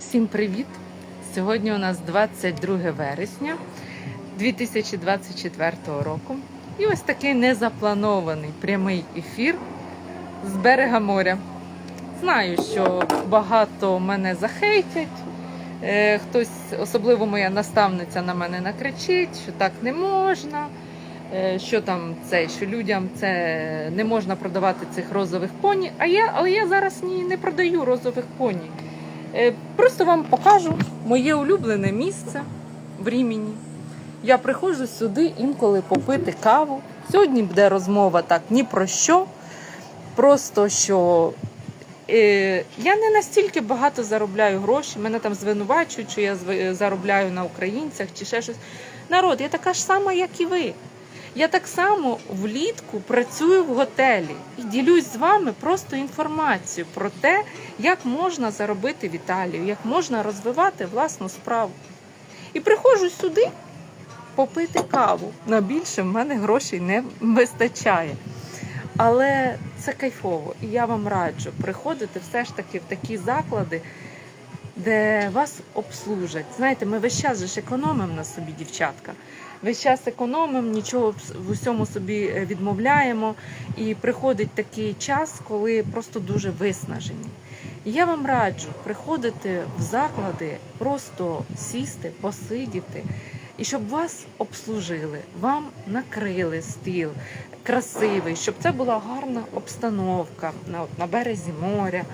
Всім привіт! Сьогодні у нас 22 вересня 2024 року. І ось такий незапланований прямий ефір з берега моря. Знаю, що багато мене захейтять. е, Хтось, особливо моя наставниця, на мене накричить, що так не можна. е, Що там це, що людям це не можна продавати цих розових поні. А я, але я зараз ні, не продаю розових поні. Е, Просто вам покажу моє улюблене місце в Рімені. Я приходжу сюди інколи попити каву. Сьогодні буде розмова так ні про що. Просто що е, я не настільки багато заробляю гроші. Мене там звинувачують, що я заробляю на українцях чи ще щось. Народ, я така ж сама, як і ви. Я так само влітку працюю в готелі і ділюсь з вами просто інформацією про те, як можна заробити в Італію, як можна розвивати власну справу. І приходжу сюди попити каву. На більше в мене грошей не вистачає. Але це кайфово, і я вам раджу приходити все ж таки в такі заклади, де вас обслужать. Знаєте, ми весь час же ж економимо на собі, дівчатка. Весь час економимо, нічого в усьому собі е, відмовляємо. І приходить такий час, коли просто дуже виснажені. І я вам раджу приходити в заклади, просто сісти, посидіти, і щоб вас обслужили, вам накрили стіл красивий, щоб це була гарна обстановка на, на березі моря,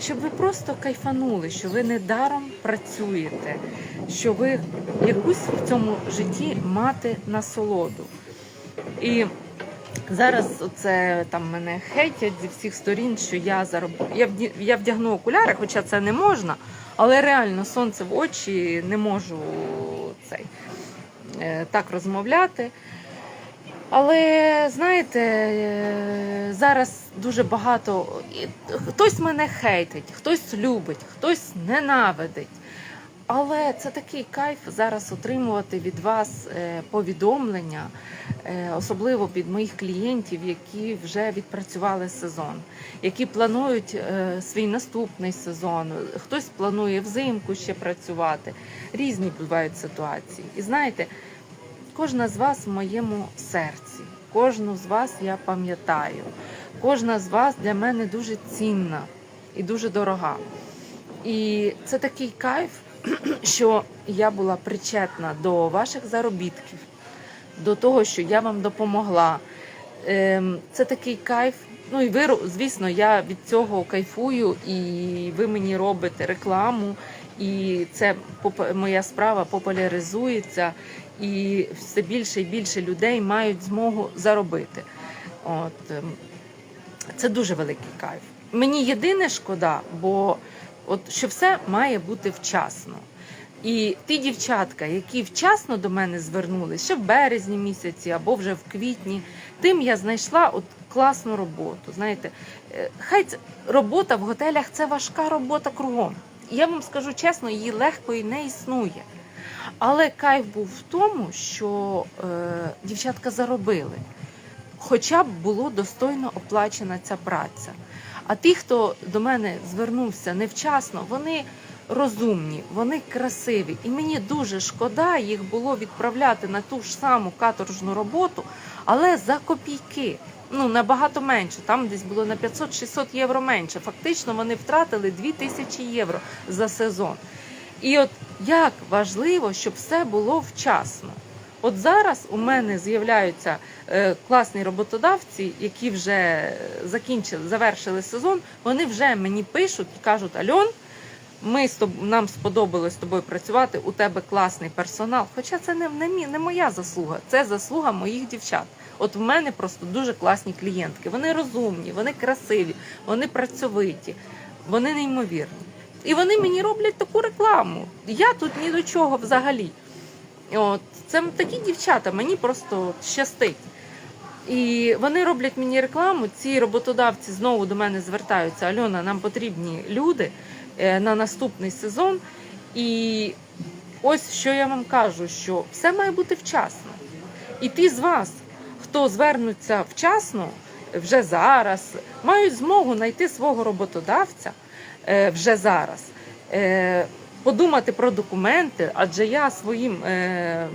щоб ви просто кайфанули, що ви не даром працюєте, що ви якусь в цьому житті мати насолоду. І зараз оце там мене хейтять зі всіх сторін, що я зароб... я, я вдягну окуляри, хоча це не можна, але реально сонце в очі не можу цей так розмовляти. Але знаєте, е, зараз дуже багато хтось мене хейтить, хтось любить, хтось ненавидить. Але це такий кайф зараз отримувати від вас е, повідомлення, е, особливо від моїх клієнтів, які вже відпрацювали сезон, які планують е, свій наступний сезон. Хтось планує взимку ще працювати. Різні бувають ситуації. І знаєте, кожна з вас в моєму серці, кожну з вас я пам'ятаю. Кожна з вас для мене дуже цінна і дуже дорога. І це такий кайф, що я була причетна до ваших заробітків, до того, що я вам допомогла. Ем, Це такий кайф. Ну і ви, звісно, я від цього кайфую, і ви мені робите рекламу, і це моя справа популяризується, і все більше і більше людей мають змогу заробити. От ем, це дуже великий кайф. Мені єдине шкода, бо от що все має бути вчасно. І ті дівчатка, які вчасно до мене звернулись, ще в березні місяці або вже в квітні, тим я знайшла от класну роботу. Знаєте, Е, хай робота в готелях це важка робота кругом. Я вам скажу чесно, її легко і не існує. Але кайф був в тому, що е, дівчатка заробили хоча б було достойно оплачена ця праця. А ті, хто до мене звернувся невчасно, вони розумні, вони красиві. І мені дуже шкода їх було відправляти на ту ж саму каторжну роботу, але за копійки. Ну, набагато менше, там десь було на 500-600 євро менше. Фактично вони втратили 2000 євро за сезон. І от як важливо, щоб все було вчасно. От зараз у мене з'являються е, класні роботодавці, які вже закінчили, завершили сезон. Вони вже мені пишуть і кажуть: Альон, ми з тоб... нам сподобалось з тобою працювати. У тебе класний персонал. Хоча це не, не, не моя заслуга, це заслуга моїх дівчат. От в мене просто дуже класні клієнтки. Вони розумні, вони красиві, вони працьовиті, вони неймовірні. І вони мені роблять таку рекламу. Я тут ні до чого взагалі. От це такі дівчата, мені просто щастить. І вони роблять мені рекламу. Ці роботодавці знову до мене звертаються. Альона, нам потрібні люди е, на наступний сезон. І ось що я вам кажу: що все має бути вчасно. І ті з вас, хто звернуться вчасно, вже зараз, мають змогу знайти свого роботодавця е, вже зараз. Подумати про документи, адже я своїм. Е,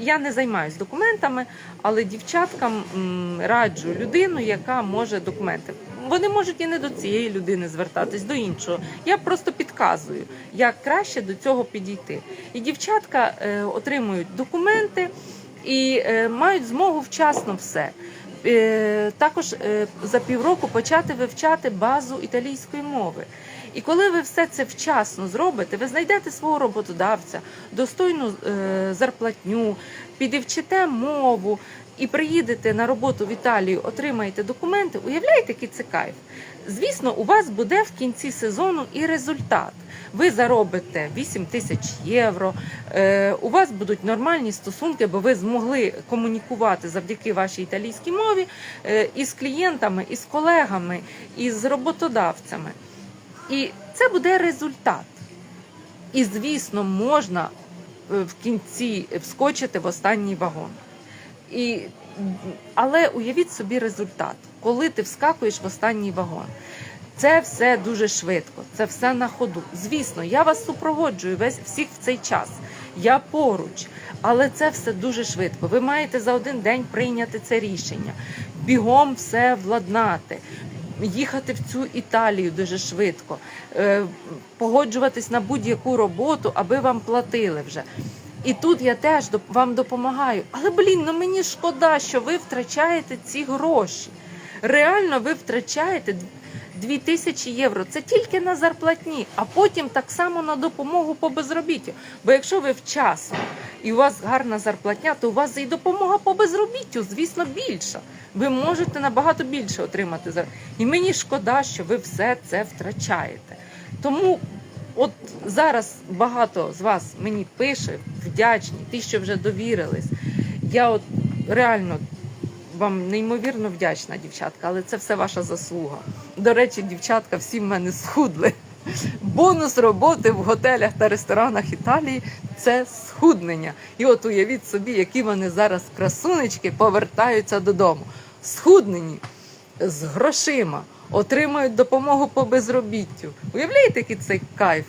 я не займаюся документами, але дівчаткам раджу людину, яка може документи. Вони можуть і не до цієї людини звертатись, до іншого. Я просто підказую, як краще до цього підійти. І дівчатка е, отримують документи і е, мають змогу вчасно все. Е, також е, за півроку почати вивчати базу італійської мови. І коли ви все це вчасно зробите, ви знайдете свого роботодавця, достойну е, зарплатню, підівчите мову і приїдете на роботу в Італію, отримаєте документи. Уявляєте, який це кайф? Звісно, у вас буде в кінці сезону і результат. Ви заробите 8 тисяч євро. Е, у вас будуть нормальні стосунки, бо ви змогли комунікувати завдяки вашій італійській мові е, із клієнтами, із колегами, із роботодавцями. І це буде результат. І, звісно, можна е, в кінці вскочити в останній вагон. І, але уявіть собі результат, коли ти вскакуєш в останній вагон. Це все дуже швидко, це все на ходу. Звісно, я вас супроводжую весь всіх в цей час. Я поруч, але це все дуже швидко. Ви маєте за один день прийняти це рішення, бігом все владнати, їхати в цю Італію дуже швидко, е, погоджуватись на будь-яку роботу, аби вам платили вже. І тут я теж вам допомагаю. Але блін, ну мені шкода, що ви втрачаєте ці гроші. Реально, ви втрачаєте 2 тисячі євро. Це тільки на зарплатні, а потім так само на допомогу по безробіттю. Бо якщо ви вчасно і у вас гарна зарплатня, то у вас і допомога по безробіттю, звісно, більша. Ви можете набагато більше отримати зар- І мені шкода, що ви все це втрачаєте. Тому от зараз багато з вас мені пише, вдячні, ті, що вже довірились. Я от реально вам неймовірно вдячна, дівчатка, але це все ваша заслуга. До речі, дівчатка всі в мене схудли. Бонус роботи в готелях та ресторанах Італії це схуднення. І от уявіть собі, які вони зараз красунечки повертаються додому. Схуднені з грошима, отримують допомогу по безробіттю. Уявляєте, який це кайф?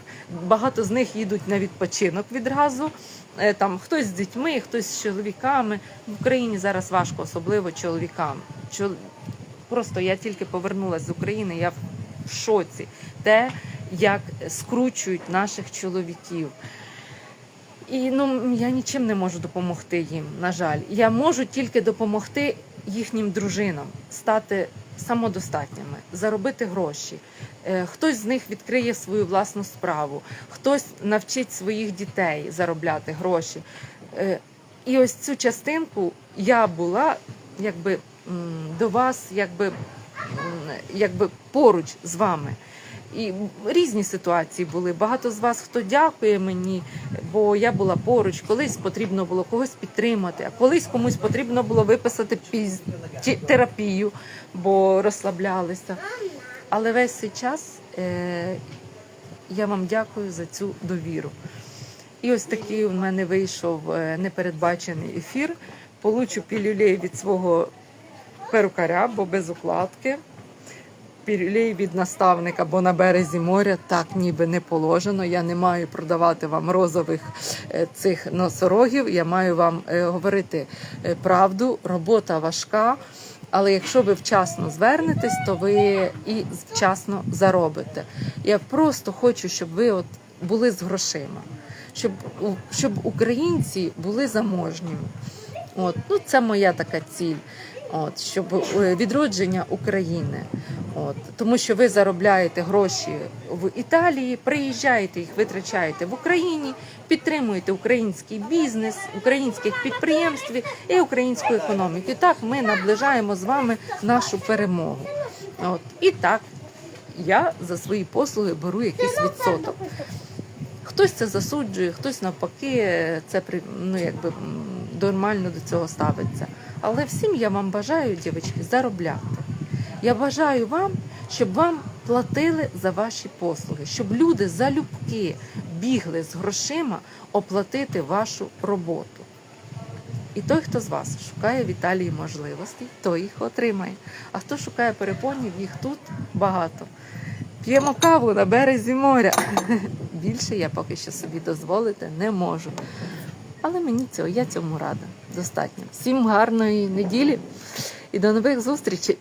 Багато з них їдуть на відпочинок відразу. Е, Там хтось з дітьми, хтось з чоловіками. В Україні зараз важко, особливо чоловікам. Чол... Просто я тільки повернулася з України, я в шоці. Те, як скручують наших чоловіків. І ну я нічим не можу допомогти їм. На жаль, я можу тільки допомогти їхнім дружинам стати самодостатніми, заробити гроші. Е, Хтось з них відкриє свою власну справу, хтось навчить своїх дітей заробляти гроші. Е, І ось цю частинку я була якби до вас, якби, якби поруч з вами. І різні ситуації були. Багато з вас хто дякує мені, бо я була поруч. Колись потрібно було когось підтримати, а колись комусь потрібно було виписати піз... терапію, бо розслаблялися. Але весь цей час е... я вам дякую за цю довіру. І ось такий у мене вийшов е, непередбачений ефір. Получу пілюлей від свого перукаря, бо без укладки пірюлей від наставника, бо на березі моря так ніби не положено. Я не маю продавати вам розових е, цих носорогів. Я маю вам е, говорити е, правду. Робота важка. Але якщо ви вчасно звернетесь, то ви і вчасно заробите. Я просто хочу, щоб ви от були з грошима, щоб, щоб українці були заможніми. От, ну, це моя така ціль. От, щоб е, відродження України. От, тому що ви заробляєте гроші в Італії, приїжджаєте їх, витрачаєте в Україні, підтримуєте український бізнес, українських підприємств і українську економіку. І так ми наближаємо з вами нашу перемогу. От, і так я за свої послуги беру якийсь відсоток. Хтось це засуджує, хтось навпаки, це при- ну, якби нормально до цього ставиться. Але всім я вам бажаю, дівчатки, заробляти. Я бажаю вам, щоб вам платили за ваші послуги, щоб люди залюбки бігли з грошима оплатити вашу роботу. І той, хто з вас шукає в Італії можливостей, той їх отримає. А хто шукає перепонів, їх тут багато. п'ємо каву на березі моря. Більше я поки що собі дозволити не можу. Але мені цього, я цьому рада. Достатньо. Всім гарної неділі і до нових зустрічей.